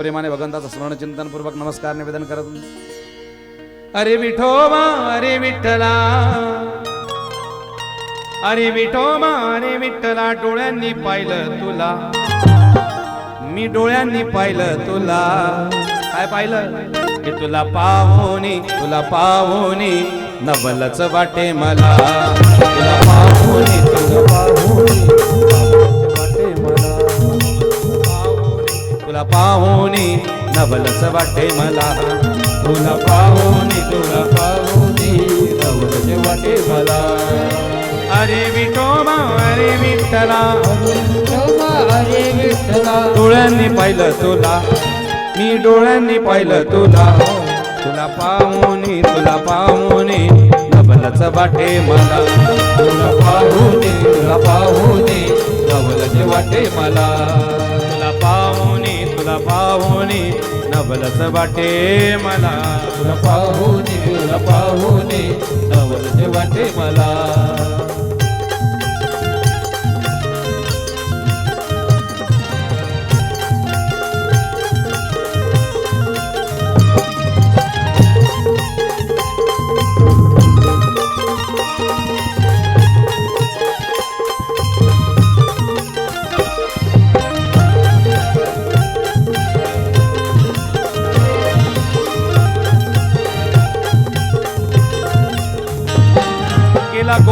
प्रेमाने भगवंताचं स्मरण चिंतनपूर्वक नमस्कार निवेदन करत अरे विठोबा अरे विठ्ठला. अरे विठोबा अरे विठ्ठला डोळ्यांनी पाहिलं तुला. मी डोळ्यांनी पाहिलं तुला. काय पाहिलं? की तुला पाहुनी तुला पाहुनी नवलच वाटे मला. तुला पाहुनी तुला पाहुनी. तुला पाहुणे नवलच वाटे मला. तुला पाहुणे तुला पाहुणे नवलच वाटे मला. अरे विठोबा अरे विठ्ठला अरे विठ्ठला डोळ्यांनी पाहिलं तुला. मी डोळ्यांनी पाहिलं तुला. तुला पाहुणे तुला पाहुणे नवलच वाटे मला. तुला पाहुणे तुला पाहुणे नवलच वाटे मला. तुला पाहुनी तुला नवलच वाटे मला. तुला पाहुनी तुला पाहुनी नवलच वाटे मला.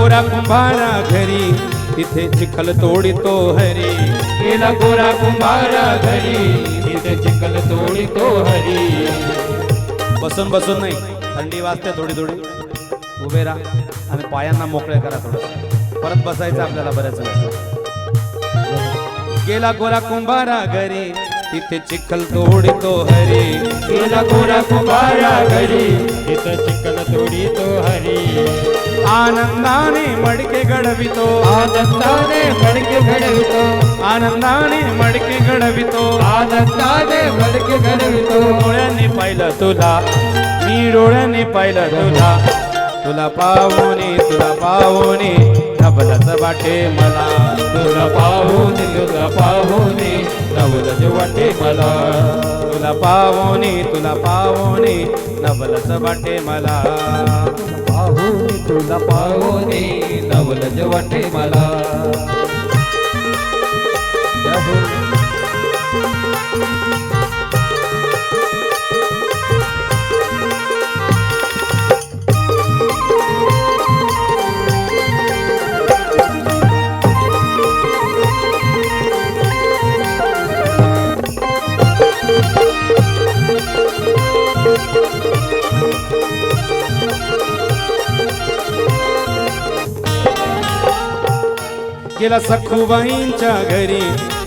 गोरा कुंभारा घरी. तिथे चिखल तोडितो हरी. गेला गोरा कुंभारा घरी. तिथे चिखल तोडितो हरी. बसून बसून नाही. थंडी वाजते थोडी थोडी. उभे राहा. आणि पायांना मोकळे करा थोडं परत बसायचं आपल्याला बऱ्याच वेळ गेला गोरा कुंभारा घरी. तिथे चिखल तोडितो हरी. गेला गोरा कुंभारा घरी तिथं चिकन तोडी तो हरी. आनंदाने मडके घडवितो. आनंदाने मडके घडवितो. आनंदाने मडके घडवितो. आनंदाने मडके घडवितो. डोळ्यांनी पाहिलं तुला. मी डोळ्यांनी पाहिलं तुला. तुला पाहुनी तुला पाहुनी. नबलच वाटे मला तुला पाहून तुला पाहून नवलच वाटे मला. तुला पाहून तुला पाहून नवलच वाटे मला. पाहून तुला पाहून नवलच वाटे मला. गेला सखूबाईंच्या घरी.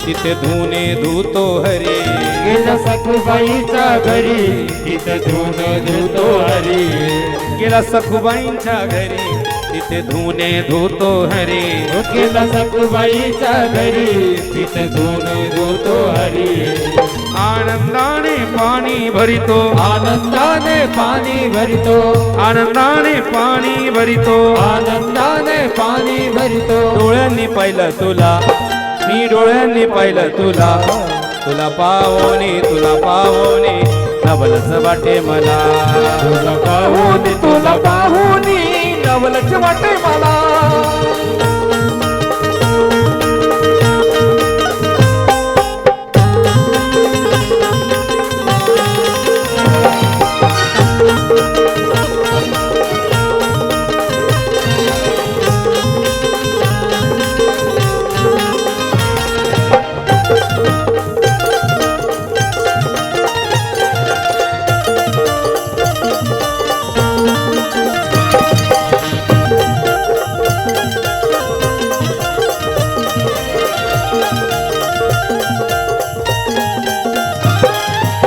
तिथे धुणे धुतो हरी. गेला सखूबाईच्या घरी. तिथं धुन धुतो हरी. गेला सखूबाईंच्या घरी. तिथे धुणे धुतो हरी. गेला सखूबाईच्या घरी तिथं धुन धुतो हरी. आनंदाने पाणी भरितो. आनंदाने पाणी भरितो. आनंदाने पाणी भरितो. आनंदाने पाणी भरितो. डोळ्यांनी पाहिलं तुला. मी डोळ्यांनी पाहिलं तुला. तुला पावोनी तुला पावोनी. नवलच वाटे मला. तुला पाहुनी तुला पाहुनी. नवलच वाटे मला.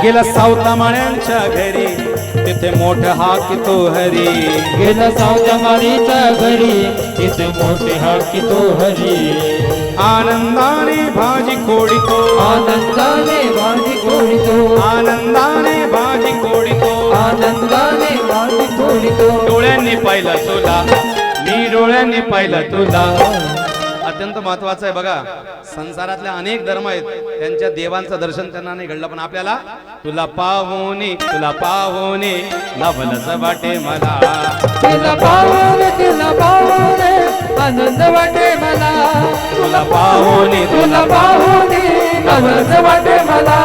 गेला सावता माळ्यांच्या घरी. तिथे मोठ हाकितो हरी. गेला सावत्या मारीच्या घरी. तिथे मोठे हाकी तो हरी. आनंदाने भाजी कोडितो आनंदाने भाजी कोडितो आनंदाने भाजी कोडितो आनंदाने भाजी कोडितो डोळ्यांनी पाहिलं तुला. मी डोळ्यांनी पाहिलं तुला. अत्यंत महत्वाचं आहे बघा. संसारातल्या अनेक धर्म आहेत. त्यांच्या देवांचं दर्शन त्यांना नाही घडलं पण आपल्याला तुला पाहुणे तुला पाहुणे नवलच वाटे मला. तुला पाहून तुला पाहून आनंद वाटे मला. तुला पाहुणे तुला पाहून आनंद वाटे मला.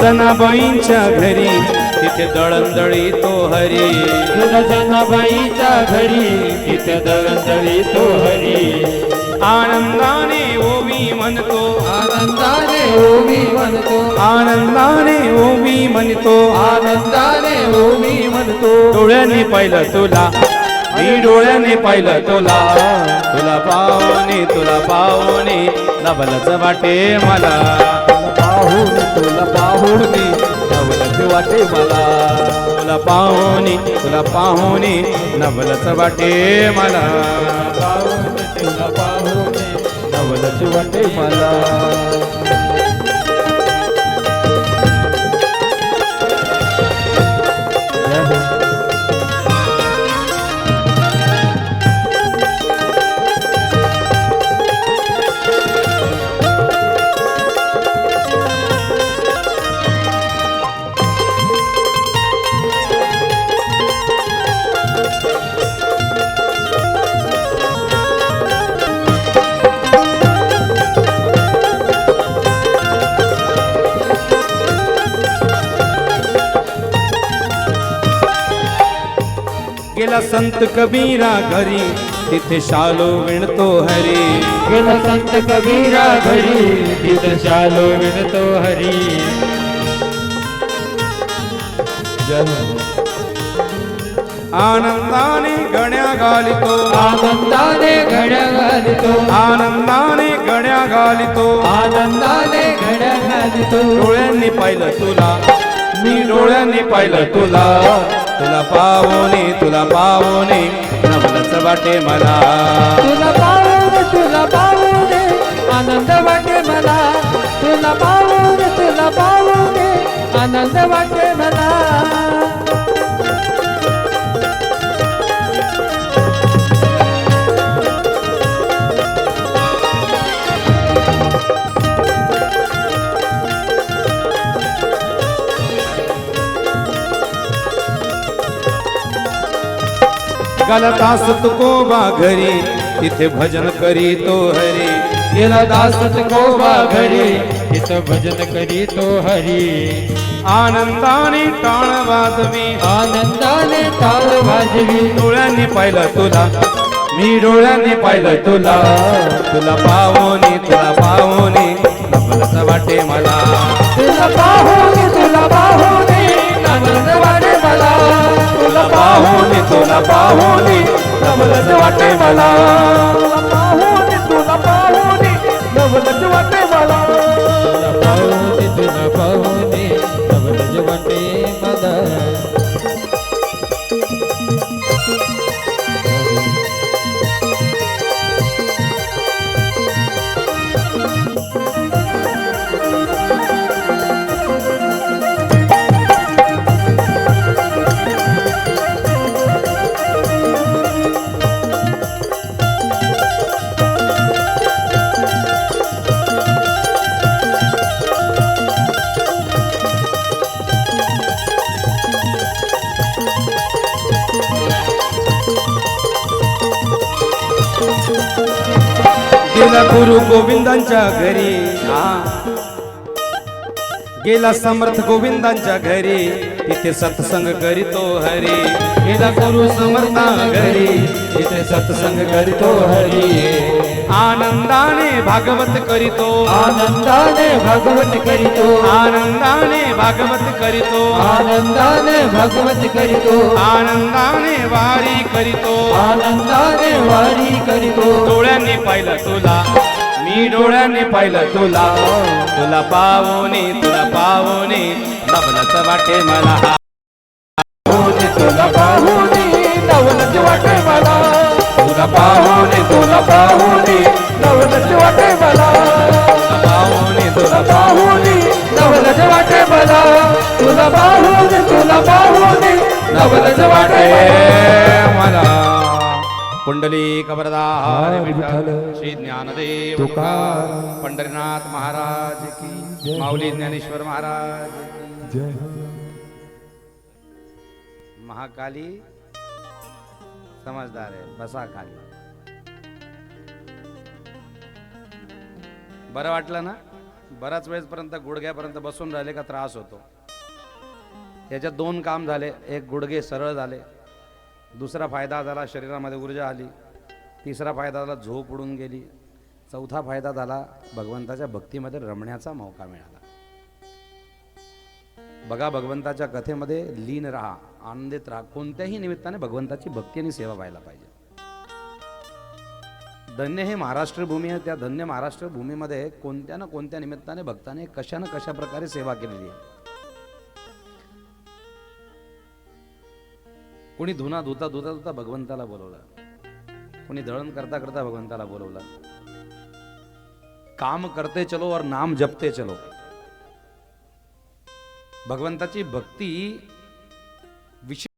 जनाबाईंच्या घरी. तिथे दळंदळी तो हरी. तुला जनाबाईच्या घरी. तिथे दळदळी तो हरी. आनंदाने ओवी म्हणतो. आनंदाने ओवी म्हणतो. आनंदाने ओवी म्हणतो. आनंदाने ओवी म्हणतो. डोळ्याने पाहिलं तुला. मी डोळ्याने पाहिलं तुला. तुला पाहुणे तुला पाहुणे. नवलच वाटे मला. मोहनी नवलच वाटे मला. तुला पाहुणे तुला पाहुणे नवलच वाटे मला. पाहून तुला पाहून नवलच वाटे मला. गेला संत कबीरा घरी. तिथे शालो विणतो हरी. गेला संत कबीरा घरी. तिथं शालो विणतो हरी. आनंदाने गण्या घालितो. आनंदाने घड्या घालतो. आनंदाने गण्या घालितो. आनंदाने घड्या घालतो. डोळ्यांनी पाहिलं तुला. मी डोळ्यांनी पाहिलं तुला. तुला पाहुणे तुला पाहुणे नवलच वाटे मला. गलतास तुकोबा घरी. तिथे भजन करी तो हरी. गेला दासत गोबा घरी. तिथं भजन करी तो हरी. आनंदाने टाळ वाजवी. आनंदाने ताल वाजवी. डोळ्यांनी पाहिलं तुला. मी डोळ्यांनी पाहिलं तुला. तुला पाहुणे तुला पाहुणे वाटे मला. तुला पाहून पाहुणे तुला वाटे मला. गुरु गोविंदांच्या घरी. हा. गेला समर्थ गोविंदांच्या घरी. तिथे सत्संग करीतो हरी. गेला गुरु समर्था घरी. तिथे सत्संग करीतो हरी. आनंदाने भागवत करीतो. आनंदाने भगवत करीतो. आनंदाने भागवत करीतो. आनंदाने भगवत करीतो. आनंदाने वारी करीतो. आनंदाने वारी करीतो. डोळ्यांनी पाहिलं तुला. मी डोळ्यांनी पाहिलं तुला. तुला पाहुणे तुला पाहुणे नवलच वाटे मला. तुला पाहुनी नवलच वाटे मला. पाहुनी तुला पाहुनी नवलच वाटे मला. तुला पाहुनी नवलच वाटे मला. तुला पाहुनी तुला पाहुनी नवलच वाटे मला. विठ्ठल विठ्ठल, श्री ज्ञानदेव पंढरीनाथ महाराज की. जय माऊली ज्ञानेश्वर महाराज. जय महाकाली समजदार आहे बसा खाली. बरं वाटलं ना? बराच वेळेसपर्यंत गुडघ्यापर्यंत बसून राहिले का त्रास होतो. याच्यात दोन काम झाले एक गुडघे सरळ झाले दुसरा फायदा झाला शरीरामध्ये ऊर्जा आली तिसरा फायदा झाला झोप उडून गेली चौथा फायदा झाला भगवंताच्या भक्तीमध्ये रमण्याचा मौका मिळाला. बघा भगवंताच्या कथेमध्ये लीन राहा. आनंदित राहा. कोणत्याही निमित्ताने भगवंताची भक्ती आणि सेवा व्हायला पाहिजे. धन्य हे महाराष्ट्र भूमी आहे. त्या धन्य महाराष्ट्र भूमीमध्ये कोणत्या ना कोणत्या निमित्ताने भक्ताने कशा ना कशा प्रकारे सेवा केलेली आहे. कोणी धुना धुता धुता धुता भगवंताला बोलवलं. कोणी दळण करता करता भगवंताला बोलवलं. काम करते चलो और नाम जपते चलो. भगवंताची भक्ती ವಿಶೇಷ